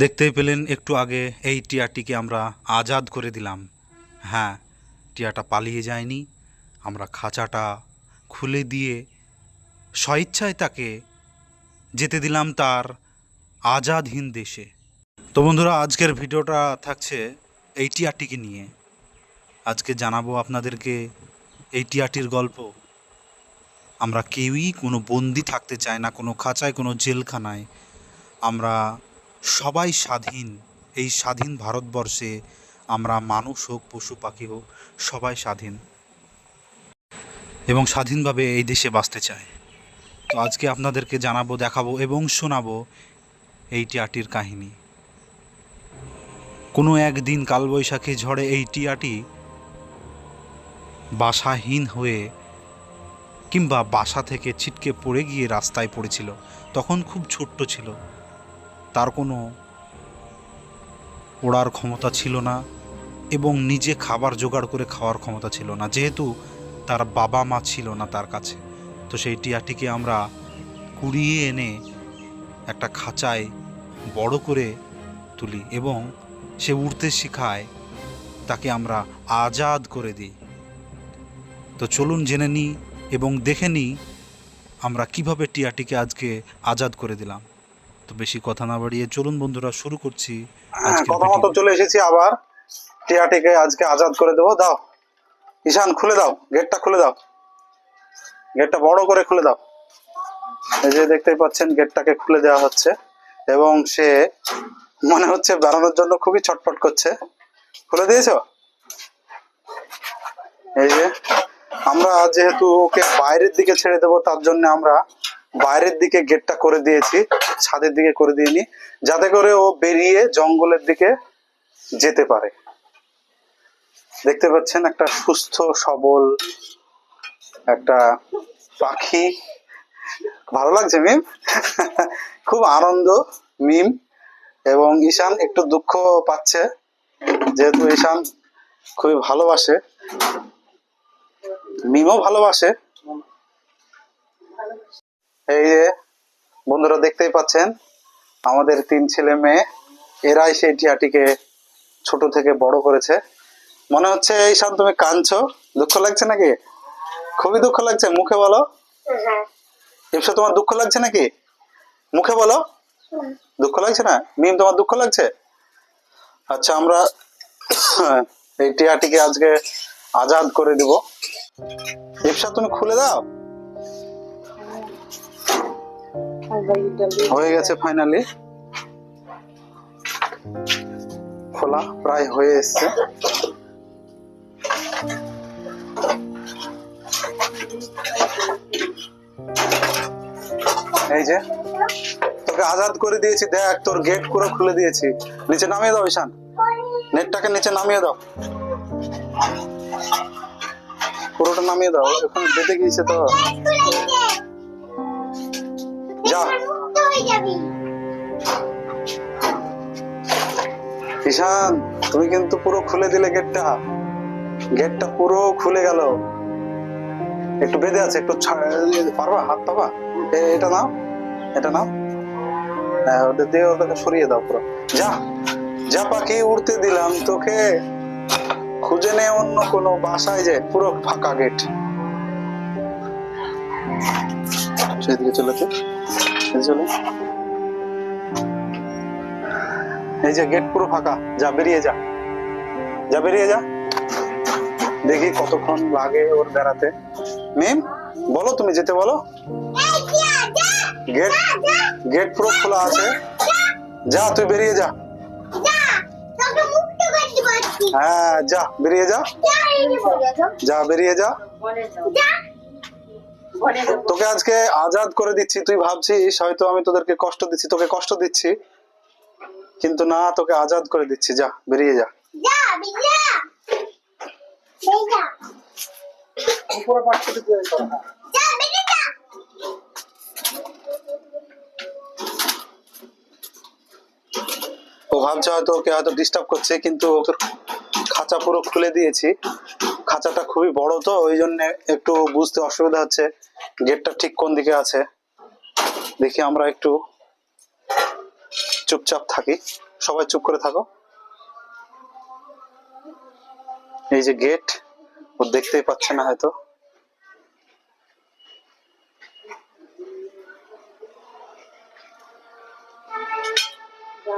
দেখতেই পেলেন একটু আগে এই টিয়াটিকে আমরা আজাদ করে দিলাম। হ্যাঁ টিয়াটা পালিয়ে যায়নি। আমরা খাঁচাটা খুলে দিয়ে স্বইচ্ছায় তাকে যেতে দিলাম তার আজাদহীন দেশে। তো বন্ধুরা, আজকের ভিডিওটা থাকছে এই টিয়াটিকে নিয়ে। আজকে জানাব আপনাদেরকে এই টিয়াটির গল্প। আমরা কেউই কোনো বন্দি থাকতে চাই না, কোনো খাঁচায়, কোনো জেলখানায়। আমরা সবাই স্বাধীন, এই স্বাধীন ভারতবর্ষে আমরা মানুষ হোক, পশু পাখি হোক, সবাই স্বাধীন। এবং স্বাধীনভাবে এই দেশে বাঁচতে চায় তো আজকে আপনাদেরকে জানাব, দেখাবো এবং শোনাবো এই টিয়াটির কাহিনী। কোনো একদিন কালবৈশাখী ঝড়ে এই টিয়াটি বাসাহীন হয়ে কিংবা বাসা থেকে ছিটকে পড়ে গিয়ে রাস্তায় পড়েছিল, তখন খুব ছোট্ট ছিল। তার কোনো ওড়ার ক্ষমতা ছিল না এবং নিজে খাবার জোগাড় করে খাওয়ার ক্ষমতা ছিল না, যেহেতু তার বাবা মা ছিল না তার কাছে। তো সেই টিয়াটিকে আমরা কুড়িয়ে এনে একটা খাঁচায় বড় করে তুলি এবং সে উড়তে শেখায়, তাকে আমরা আজাদ করে দিই। তো চলুন জেনে নিই এবং দেখে নিই আমরা কীভাবে টিয়াটিকে আজকে আজাদ করে দিলাম। তো বেশি কথা না বাড়িয়ে চলুন বন্ধুরা শুরু করছি আজকের কথা মতো চলে এসেছি আবার। টিয়াটিকে আজকে আজাদ করে দেবো। দাও। ঈশান খুলে দাও। গেটটা খুলে দাও। গেটটা বড় করে খুলে দাও। এই যে দেখতেই পাচ্ছেন গেটটাকে খুলে দেওয়া হচ্ছে। এবং সে মনে হচ্ছে বেড়ানোর জন্য খুবই ছটফট করছে। খুলে দিয়েছ? এই যে আমরা যেহেতু ওকে বাইরের দিকে ছেড়ে দেবো, তার জন্য আমরা বাইরের দিকে গেটটা করে দিয়েছি, ছাদের দিকে করে দিইনি, যাতে করে ও বেরিয়ে জঙ্গলের দিকে যেতে পারে। দেখতে পাচ্ছেন একটা সুস্থ, সবল একটা পাখি। ভালো লাগছে, মিম? খুব আনন্দ, মিম। এবং ঈশান একটু দুঃখ পাচ্ছে, যেহেতু ঈশান খুবই ভালোবাসে। মিমও ভালোবাসে। এই যে বন্ধুরা দেখতেই পাচ্ছেন আমাদের তিন ছেলে মেয়ে এরাই সেই টিয়াটিকে ছোট থেকে বড় করেছে। মনে হচ্ছে এই শান তুমি কাঁদছো? দুঃখ লাগছে নাকি? খুবই দুঃখ লাগছে মুখে বলো। ইপসা তোমার দুঃখ লাগছে নাকি? মুখে বলো। দুঃখ লাগছে না? মিম তোমার দুঃখ লাগছে? আচ্ছা আমরা এই টিয়াটিকে আজকে আজাদ করে দিব। ইপসা তুমি খুলে দাও? হয়ে গেছে ফাইনালি খোলা, প্রায় হয়ে এসছে। এই যে, তোকে আজাদ করে দিয়েছি, দেখ, তোর গেট পুরো খুলে দিয়েছি। নিচে নামিয়ে দাও ঈশান। নেটটাকে নিচে নামিয়ে দাও। পুরোটা নামিয়ে দাও ওখানে বেঁধে গিয়েছে তো। যা। ঈশান, তুমি কিন্তু পুরো খুলে দিলে গেটটা। গেটটা পুরো খুলে গেল। একটু বেঁধে আছে, একটু ইয়ে পারবা, হাত পাবা এটা নাও এটা নাও। হ্যাঁ ওটা দিয়ে ওটাকে সরিয়ে দাও পুরো। যা যা পাখি উড়তে দিলাম, তোকে খুঁজে নে অন্য কোনো বাসায় যে পুরো ফাঁকা গেট সেদিকে চলেছে চলে এই যে গেট পুরো ফাঁকা। যা বেরিয়ে যা। যা বেরিয়ে যা। দেখি কতক্ষণ লাগে ওর বেড়াতে। মিম বলো তুমি যেতে বলো। গেট গেট পুরো খোলা আছে। যা তুই বেরিয়ে যা। হ্যাঁ যা বেরিয়ে যা। যা বেরিয়ে যা। তোকে আজকে আজাদ করে দিচ্ছি তুই ভাবছিস হয়তো আমি তোদেরকে কষ্ট দিচ্ছি তোকে কষ্ট দিচ্ছি। কিন্তু না তোকে আজাদ করে দিচ্ছি যা বেরিয়ে যা। ও ভাবছে হয়তো ওকে হয়তো ডিস্টার্ব করছে, কিন্তু ওকে খাঁচা পুরো খুলে দিয়েছি। খাঁচাটা খুবই বড় তো, ওই জন্য একটু বুঝতে অসুবিধা হচ্ছে, গেটটা ঠিক কোন দিকে আছে। দেখি আমরা একটু চুপচাপ থাকি। সবাই চুপ করে থাকো। এই যে গেট, ও দেখতেই পাচ্ছে না হয়তো।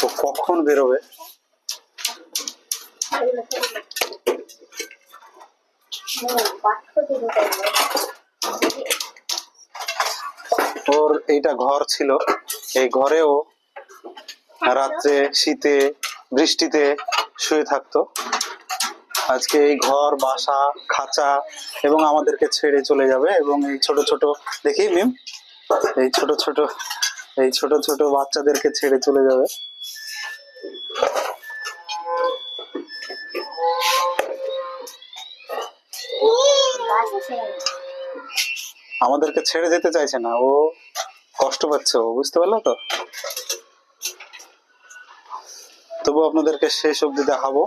তো কখন বেরোবে? ওর এইটা ঘর ছিল। এই ঘরেও রাত্রে শীতে, বৃষ্টিতে শুয়ে থাকতো। আজকে এই ঘর, বাসা, খাঁচা এবং আমাদেরকে ছেড়ে চলে যাবে এবং এই ছোট ছোট, দেখি মিম? এই ছোট ছোট, এই ছোট ছোট বাচ্চাদেরকে ছেড়ে চলে যাবে। আমাদেরকে ছেড়ে যেতে চাইছে না, ও কষ্ট পাচ্ছে, ও বুঝতে পারল তো? তবু আপনাদেরকে শেষ অবধি দেখাবো।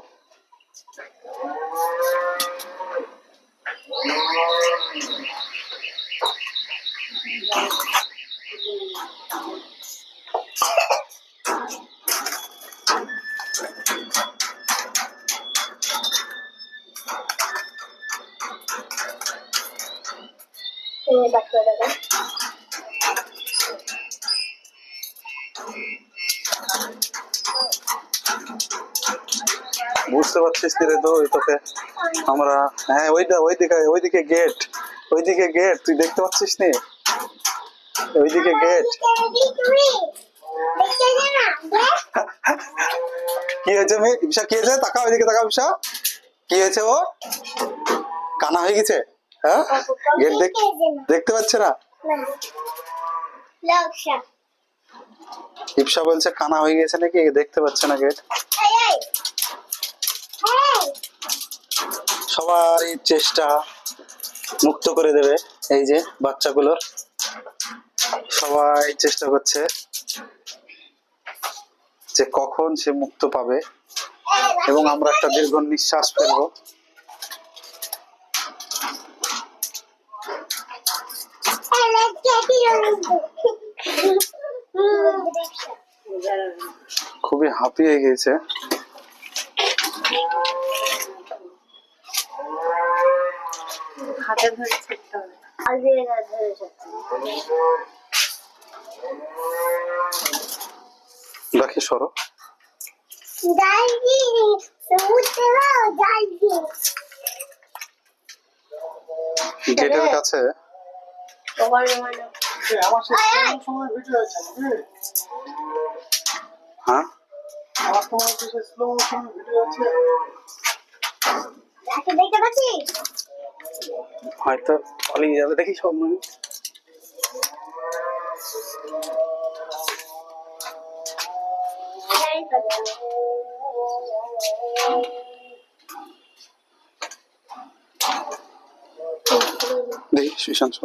বুঝতে পারছিস রে তো ওই তোকে আমরা হ্যাঁ ওইটা, ওইদিকে ওইদিকে গেট ওইদিকে গেট তুই দেখতে পাচ্ছিস নি? ওইদিকে গেট কি হয়েছে মেয়ে ইপসা কি হয়েছে? তাকা ওইদিকে তাকা ইপসা কি হয়েছে ও? কানা হয়ে গেছে? হ্যাঁ? গেট দেখ দেখতে পাচ্ছে না? ইপসা বলছে কানা হয়ে গেছে নাকি? দেখতে পাচ্ছে না গেট। সবারই চেষ্টা মুক্ত করে দেবে এই যে বাচ্চাগুলোর। সবাই চেষ্টা করছে যে কখন সে মুক্ত পাবে। এবং আমরা একটা দীর্ঘ নিঃশ্বাস ফেলব। খুবই হাঁপিয়ে গিয়েছে। হাতে ধরে ছিটতে হবে। আগে ধরে ছিটতে রাখি সরো গেটের কাছে হ্যাঁ হয়তো পালিয়ে যাবে দেখি সব নয় দেখি সুশান্ত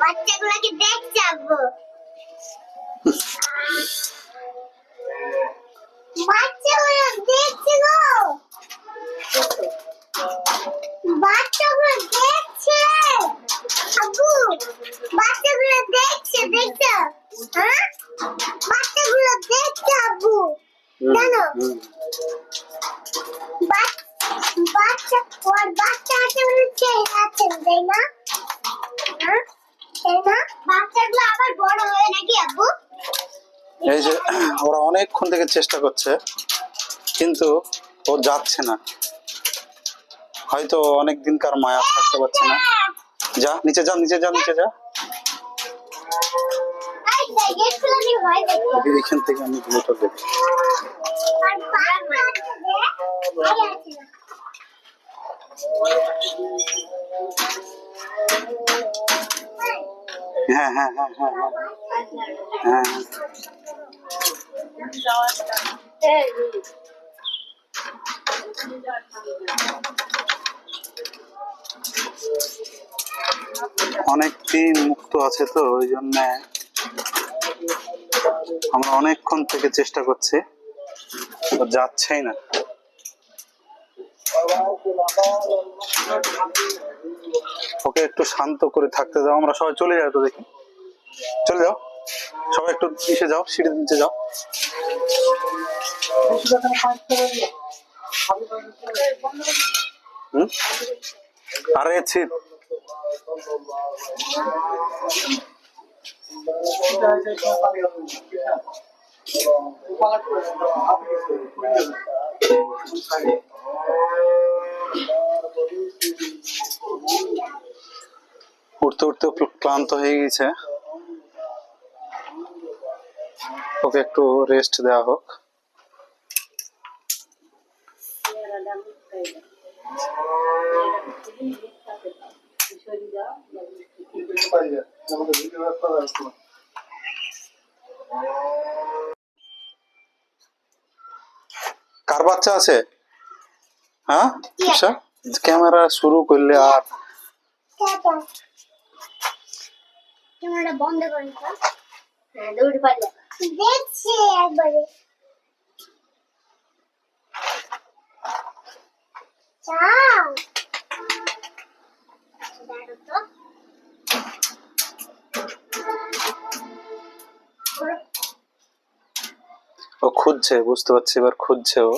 বাচ্চাগুলোকে দেখ যাব। বাচ্চাগুলো দেখছে গো। বাচ্চাগুলো দেখছে। আবু বাচ্চাগুলো দেখছে দেখছ? হ্যাঁ? বাচ্চাগুলো দেখছে আবু জানো? বাচ্চা ওর বাচ্চা আছে বলে ছেড়ে যাচ্ছেন তাই না? হ্যাঁ? না বাচ্চাগুলো আবার বড় হয়ে নাকি আব্বু? এই যে ওরা অনেকক্ষণ থেকে চেষ্টা করছে কিন্তু ও যাচ্ছে না। হয়তো অনেক দিনকার মায়া থাকতে পারছে না। যা নিচে যা নিচে যা নিচে যা। এখান থেকে আমি আর হ্যাঁ হ্যাঁ হ্যাঁ হ্যাঁ হ্যাঁ। হ্যাঁ। অনেক দিন মুক্ত আছে তো, ওই জন্য আমরা অনেকক্ষণ থেকে চেষ্টা করছি যাচ্ছেই না। ওকে একটু শান্ত করে থাকতে দাও, আমরা সবাই চলে যাই তো দেখি। চলে যাও। সবাই একটু নিচে যাও, সিঁড়ির নিচে যাও? আরে, ছি। উঠতে উঠতে ক্লান্ত হয়ে গেছে। ওকে একটু রেস্ট দেওয়া হোক। বাচ্চা আছে? হ্যাঁ? আচ্ছা ক্যামেরা শুরু করলে আর টাটা। বন্ধ করে হ্যাঁ, দৌড়ে পালিয়ে দেখছি একবারে। যাও। ও খুঁজছে বুঝতে পারছি এবার খুঁজছে ও।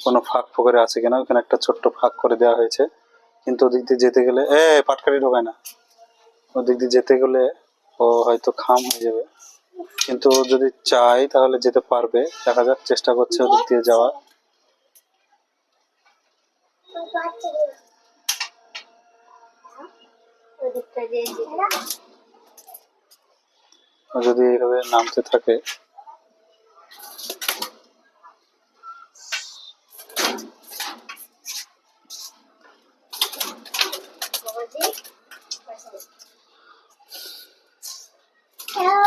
কোনো ফাঁক ফোকরে আছে কিনা ওখানে একটা ছোট্ট ফাঁক করে দেওয়া হয়েছে। কিন্তু ওদিক দিয়ে যেতে গেলে এ পাটকারি ঢোকায় না। ওদিক দিয়ে যেতে গেলে ও হয়তো খাম হয়ে যাবে। কিন্তু যদি চাই তাহলে যেতে পারবে। দেখা যাক চেষ্টা করছে ওদিক দিয়ে যাওয়া যদি এইভাবে নামতে থাকে বাবাজি। হ্যাঁ,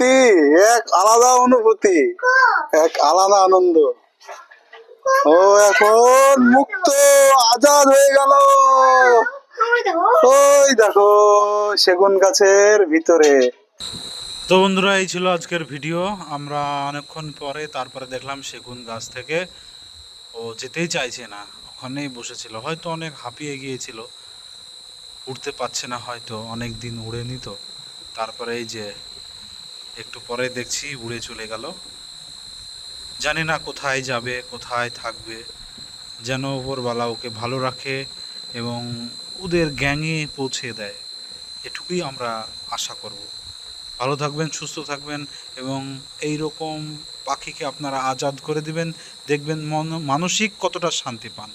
এক আলাদা অনুভূতি, এক আলাদা আনন্দ। ও, এখন মুক্ত, আজাদ হয়ে গেল। ওই দেখো, সেগুন গাছের ভিতরে। তো বন্ধুরা, এই ছিল আজকের ভিডিও। আমরা অনেকক্ষণ পরে তারপরে দেখলাম সেগুন গাছ থেকে। ও যেতেই চাইছে না, ওখানেই বসেছিল। হয়তো অনেক হাঁপিয়ে গিয়েছিল। উঠতে পারছে না হয়তো, অনেক দিন উড়ে নিত তারপরে এই যে একটু পরে দেখছি উড়ে চলে গেল। জানি না কোথায় যাবে, কোথায় থাকবে, যেন ওপরওয়ালা ওকে ভালো রাখে এবং ওদের গ্যাংয়ে পৌঁছে দেয়। এটুকুই আমরা আশা করব। ভালো থাকবেন, সুস্থ থাকবেন এবং এই রকম পাখিকে আপনারা আজাদ করে দিবেন, দেখবেন মন, মানসিক কতটা শান্তি পান।